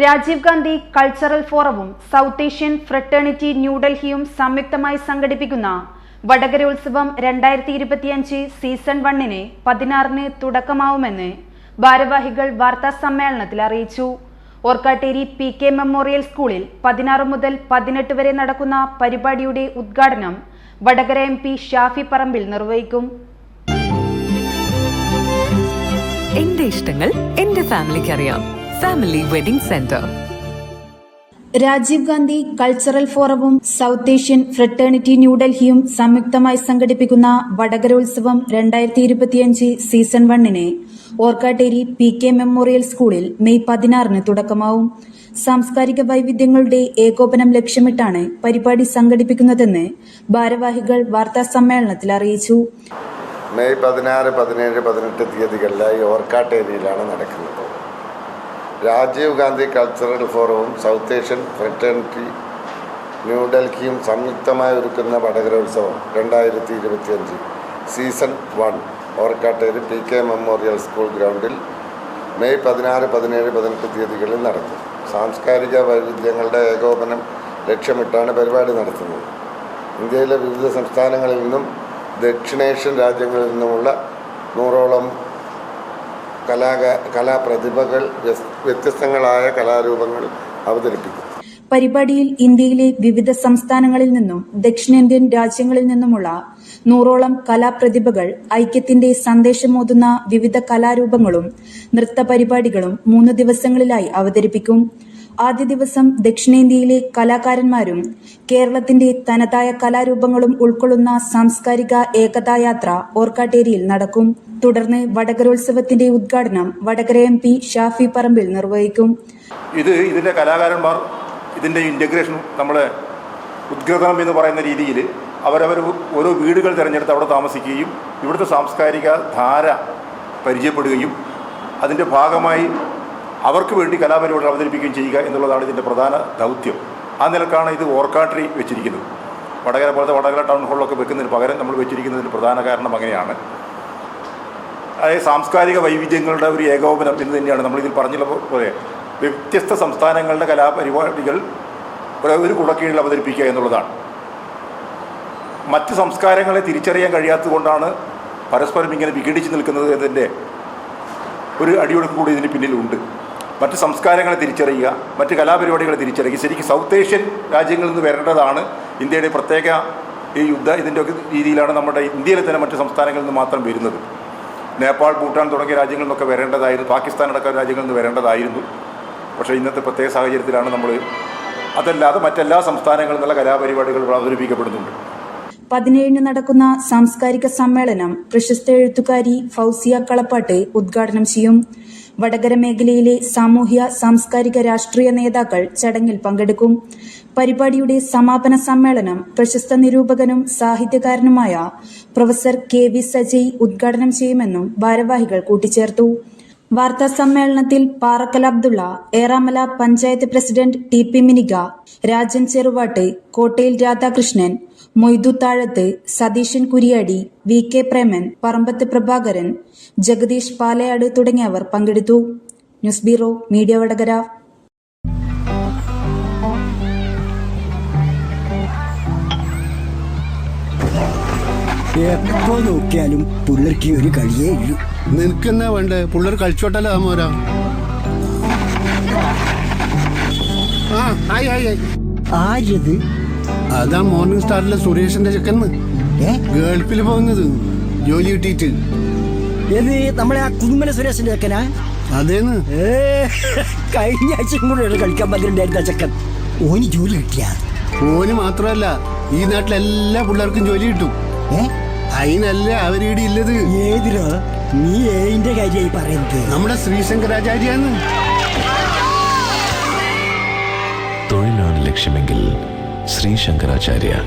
Rajeev Gandhi cultural ഫോറവും south Asian fraternity ന്യൂഡൽഹിയും സംയുക്തമായി സംഘടിപ്പിക്കുന്ന വടകര ഉത്സവം രണ്ടായിരത്തി ഇരുപത്തിയഞ്ച് സീസൺ വണ്ണിന് പതിനാറിന് തുടക്കമാവുമെന്ന് ഭാരവാഹികൾ വാർത്താ സമ്മേളനത്തിൽ അറിയിച്ചു. ഓർക്കാട്ടേരി പി കെ മെമ്മോറിയൽ സ്കൂളിൽ പതിനാറ് മുതൽ പതിനെട്ട് വരെ നടക്കുന്ന പരിപാടിയുടെ ഉദ്ഘാടനം വടകര എം പി ഷാഫി പറമ്പിൽ നിർവഹിക്കും. എന്റെ ഇഷ്ടങ്ങൾ എന്റെ ഫാമിലിക്ക് അറിയാം. Family wedding centre Rajiv Gandhi cultural ഫോറവും south Asian fraternity ന്യൂഡൽഹിയും സംയുക്തമായി സംഘടിപ്പിക്കുന്ന വടകരോത്സവം രണ്ടായിരത്തി ഇരുപത്തിയഞ്ച് സീസൺ വണ്ണിന് ഓർക്കാട്ടേരി പി കെ മെമ്മോറിയൽ സ്കൂളിൽ മെയ് പതിനാറിന് തുടക്കമാവും. സാംസ്കാരിക വൈവിധ്യങ്ങളുടെ ഏകോപനം ലക്ഷ്യമിട്ടാണ് പരിപാടി സംഘടിപ്പിക്കുന്നതെന്ന് ഭാരവാഹികൾ വാർത്താ സമ്മേളനത്തിൽ അറിയിച്ചു. മെയ് പതിനാറ് പതിനേഴ് പതിനെട്ട് തീയതികളിലായി ഓർക്കാട്ടേരിയിലാണ് നടക്കുന്നത്. രാജീവ് ഗാന്ധി കൾച്ചറൽ ഫോറവും സൗത്ത് ഏഷ്യൻ ഫ്രട്ടേണിറ്റി ന്യൂഡൽഹിയും സംയുക്തമായി ഒരുക്കുന്ന വടകരോത്സവം രണ്ടായിരത്തി ഇരുപത്തിയഞ്ച് season one Orkkatteri P K memorial school ഗ്രൗണ്ടിൽ മെയ് പതിനാറ് പതിനേഴ് പതിനെട്ട് തീയതികളിൽ നടക്കും. സാംസ്കാരിക വൈവിധ്യങ്ങളുടെ ഏകോപനം ലക്ഷ്യമിട്ടാണ് പരിപാടി നടത്തുന്നത്. ഇന്ത്യയിലെ വിവിധ സംസ്ഥാനങ്ങളിൽ നിന്നും ദക്ഷിണേഷ്യൻ രാജ്യങ്ങളിൽ നിന്നുമുള്ള നൂറോളം കലാപ്രതിഭകൾ വ്യത്യസ്തങ്ങളായ കലാരൂപങ്ങൾ അവതരിപ്പിക്കും. പരിപാടിയിൽ ഇന്ത്യയിലെ വിവിധ സംസ്ഥാനങ്ങളിൽ നിന്നും ദക്ഷിണേന്ത്യൻ രാജ്യങ്ങളിൽ നിന്നുമുള്ള നൂറോളം കലാപ്രതിഭകൾ ഐക്യത്തിന്റെ സന്ദേശമോതുന്ന വിവിധ കലാരൂപങ്ങളും നൃത്ത പരിപാടികളും മൂന്ന് ദിവസങ്ങളിലായി അവതരിപ്പിക്കും. ആദ്യ ദിവസം ദക്ഷിണേന്ത്യയിലെ കലാകാരന്മാരും കേരളത്തിന്റെ തനതായ കലാരൂപങ്ങളും ഉൾക്കൊള്ളുന്ന സാംസ്കാരിക ഏകതായാത്ര ഓർക്കാട്ടേരിയിൽ നടക്കും. തുടർന്ന് വടകരോത്സവത്തിന്റെ ഉദ്ഘാടനം വടകര എം പി ഷാഫി പറമ്പിൽ നിർവഹിക്കും. ഇത് ഇതിന്റെ കലാകാരന്മാർ ഇതിന്റെ ഇന്റഗ്രേഷൻ നമ്മളെ ഉദ്ഘാടനം എന്ന് പറയുന്ന രീതിയിൽ അവരവർ ഓരോ വീടുകൾ തിരഞ്ഞെടുത്ത് അവിടെ താമസിക്കുകയും ഇവിടുത്തെ സാംസ്കാരിക ധാര പരിചയപ്പെടുകയും അതിന്റെ ഭാഗമായി അവർക്ക് വേണ്ടി കലാപരിപാടികൾ അവതരിപ്പിക്കുകയും ചെയ്യുക എന്നുള്ളതാണ് ഇതിന്റെ പ്രധാന ദൗത്യം. ആ നിലക്കാണ് ഇത് ഓർക്കാട്രി വെച്ചിരിക്കുന്നത്. വടകര പോലത്തെ വടകര ടൗൺ ഹാളിലൊക്കെ വെക്കുന്നതിന് പകരം നമ്മൾ വെച്ചിരിക്കുന്നതിന് പ്രധാന കാരണം അങ്ങനെയാണ്. അതായത് സാംസ്കാരിക വൈവിധ്യങ്ങളുടെ ഒരു ഏകോപനം എന്ന് തന്നെയാണ് നമ്മളിതിൽ പറഞ്ഞുള്ള പോലെ വ്യത്യസ്ത സംസ്ഥാനങ്ങളുടെ കലാപരിപാടികൾ ഒരു- കുടക്കീഴിൽ അവതരിപ്പിക്കുക എന്നുള്ളതാണ്. മറ്റ് സംസ്കാരങ്ങളെ തിരിച്ചറിയാൻ കഴിയാത്തതുകൊണ്ടാണ് പരസ്പരം ഇങ്ങനെ വിഘടിച്ച് നിൽക്കുന്നത് എന്നതിന്റെ ഒരു അടിയൊഴുക്ക് കൂടി ഇതിന് പിന്നിലുണ്ട്. മറ്റ് സംസ്കാരങ്ങളെ തിരിച്ചറിയുക മറ്റ് കലാപരിപാടികളെ തിരിച്ചറിയുക. ശരിക്കും സൗത്ത് ഏഷ്യൻ രാജ്യങ്ങളിൽ നിന്ന് വരേണ്ടതാണ് ഇന്ത്യയുടെ പ്രത്യേക ഈ യുദ്ധ ഇതിന്റെ ഒക്കെ രീതിയിലാണ് നമ്മുടെ ഇന്ത്യയിലെ തന്നെ മറ്റ് സംസ്ഥാനങ്ങളിൽ നിന്ന് മാത്രം വരുന്നത്. നേപ്പാൾ ഭൂട്ടാൻ തുടങ്ങിയ രാജ്യങ്ങളിൽ നിന്നൊക്കെ വരേണ്ടതായിരുന്നു. പാകിസ്ഥാൻ അടക്കം രാജ്യങ്ങളിൽ നിന്ന് വരേണ്ടതായിരുന്നു. പക്ഷേ ഇന്നത്തെ പ്രത്യേക സാഹചര്യത്തിലാണ് നമ്മൾ അതല്ലാതെ മറ്റെല്ലാ സംസ്ഥാനങ്ങളിൽ നിന്നുള്ള കലാപരിപാടികൾ അവതരിപ്പിക്കപ്പെടുന്നുണ്ട്. പതിനേഴിന് നടക്കുന്ന സാംസ്കാരിക സമ്മേളനം പ്രശസ്ത എഴുത്തുകാരി ഫൗസിയ കളപ്പാട്ട് ഉദ്ഘാടനം ചെയ്യും. വടകര മേഖലയിലെ സാമൂഹ്യ സാംസ്കാരിക രാഷ്ട്രീയ നേതാക്കൾ ചടങ്ങിൽ പങ്കെടുക്കും. പരിപാടിയുടെ സമാപന സമ്മേളനം പ്രശസ്ത നിരൂപകനും സാഹിത്യകാരനുമായ പ്രൊഫസർ കെ വി സജയ് ഉദ്ഘാടനം ചെയ്യുമെന്നും ഭാരവാഹികൾ കൂട്ടിച്ചേർത്തു. വാർത്താ സമ്മേളനത്തിൽ Parakkal Abdulla Eramala panchayat president T P Minika Rajan Cheruvattu Kottayil Radhakrishnan Moidu Thazhath Satheesan Kuriyadi V K Preman Parambath Prabhakaran Jagadish Palayad തുടങ്ങിയവർ പങ്കെടുത്തു. News bureau media Vadakara. എപ്പോ നോക്കിയാലും പുള്ളർക്ക് ഒരു കളിയേ ഉള്ളൂ നിനക്കെന്നാ വേണ്ടേ? പുള്ളർ കളിച്ചോട്ടല്ലോ താമോരാ ആ ആയി ആയി ആയി. ആരത് അതാ മോർണിംഗ് സ്റ്റാറിലെ സുരേഷിന്റെ ചെക്കന്ന് ഗൾഫിൽ പോകുന്നത്. ജോലി കിട്ടിയിട്ട്. ഏത് നമ്മളെ ആ കുന്നുമല സുരേഷിന്റെ ചെക്കനാ? അതേന്ന്. കഴിഞ്ഞ ആഴ്ചയും കൂടെ ഇവിടെ കളിക്കാൻ പറ്റിണ്ടായിരുന്ന ചെക്കൻ. ഓന് ജോലി കിട്ടിയ? ഓന് മാത്രമല്ല ഈ നാട്ടിലെ എല്ലാ പിള്ളേർക്കും ജോലി കിട്ടും. ഏ? അതിനല്ല അവരീടെ ഇല്ലത്. ഏതിനോ? നീ ഏതിന്റെ കാര്യമായി പറയുന്നത്. നമ്മുടെ ശ്രീശങ്കരാചാര്യാന്ന്. തൊഴിലാണ് ലക്ഷ്യമെങ്കിൽ श्री शंकराचार्य